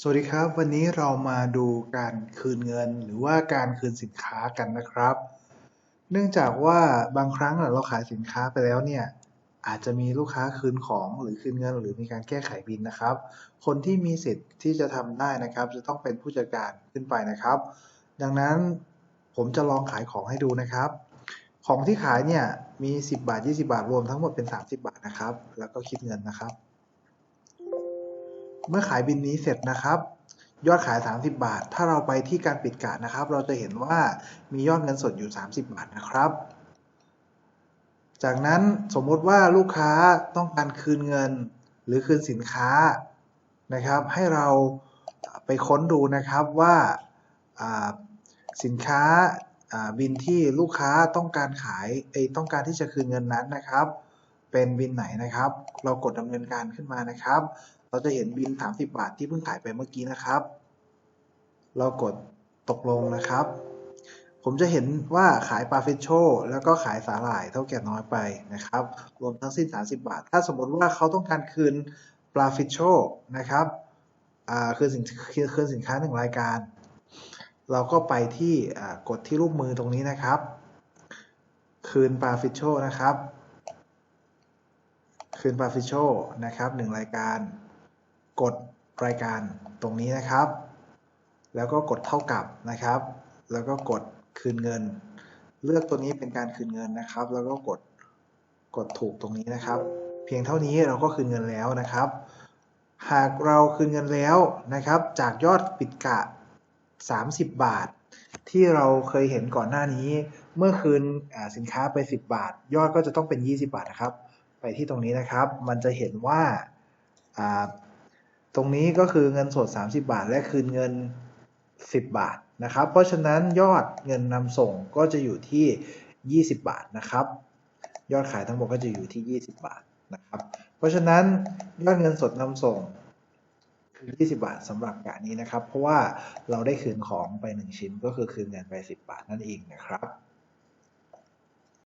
สวัสดีครับ วันนี้เรามาดูการคืนเงินหรือว่าการคืนสินค้ากันนะครับ เนื่องจากว่าบางครั้งเราขายสินค้าไปแล้วเนี่ยอาจจะมีลูกค้าคืนของหรือคืนเงิน หรือมีการแก้ไขบินนะครับ คนที่มีสิทธิ์ที่จะทำได้นะครับ จะต้องเป็นผู้จัดการขึ้นไปนะครับ ดังนั้นผมจะลองขายของให้ดูนะครับ ของที่ขายเนี่ยมี 10 บาท 20 บาทรวมทั้งหมดเป็น 30 บาทนะครับ แล้วก็คิดเงินนะครับ เมื่อขายบินนี้เสร็จนะครับ ยอดขาย 30 บาท ถ้าเราไปที่การปิดการ์ดนะครับ เราจะเห็นว่ามียอดเงินสดอยู่ 30 บาทนะครับ จากนั้นสมมติว่าลูกค้าต้องการคืนเงินหรือคืนสินค้านะครับ ให้เราไปค้นดูนะครับว่าสินค้าบินที่ลูกค้าต้องการขายเอยต้องการที่จะคืนเงินนั้นนะครับ เป็นบินไหนนะครับ เรากดดำเนินการขึ้นมานะครับ เราจะเห็นบิน 30 บาทที่เพิ่งขายไปเมื่อกี้นะครับ เรากดตกลงนะครับ ผมจะเห็นว่าขายปลาเฟชโชแล้วก็ขายสาหร่ายเท่าแก่น้อยไปนะครับ รวมทั้งสิ้น 30 บาท ถ้าสมมติว่าเขาต้องการคืนปลาเฟชโชนะครับคืนสินคืนสินค้าหนึ่งรายการ เราก็ไปที่กดที่รูปมือตรงนี้นะครับ คืนปลาฟิชโชนะครับ คืนปาฟิชโชนะครับหนึ่งรายการ กดรายการตรงนี้นะครับ แล้วก็กดเท่ากับนะครับ แล้วก็กดคืนเงิน เลือกตัวนี้เป็นการคืนเงินนะครับ แล้วก็กดกดถูกตรงนี้นะครับ เพียงเท่านี้เราก็คืนเงินแล้วนะครับ หากเราคืนเงินแล้วนะครับ จากยอดปิดกะ 30 บาท ที่เราเคยเห็นก่อนหน้านี้ เมื่อคืนสินค้าไป 10 บาท ยอดก็จะต้องเป็น 20 บาทนะครับ ไปที่ตรงนี้นะครับ มันจะเห็นว่าตรงนี้ก็คือเงินสด 30 บาท และคืนเงิน 10 บาทนะครับ เพราะฉะนั้นยอดเงินนำส่งก็จะอยู่ที่ 20 บาทนะครับ ยอดขายทั้งหมดก็จะอยู่ที่ 20 บาทนะครับ เพราะฉะนั้นยอดเงินสดนำส่งคือ 20 บาทสำหรับกะนี้นะครับ เพราะว่าเราได้คืนของไป 1 ชิ้นก็คือคืนเงินไป 10 บาทนั่นเองนะครับ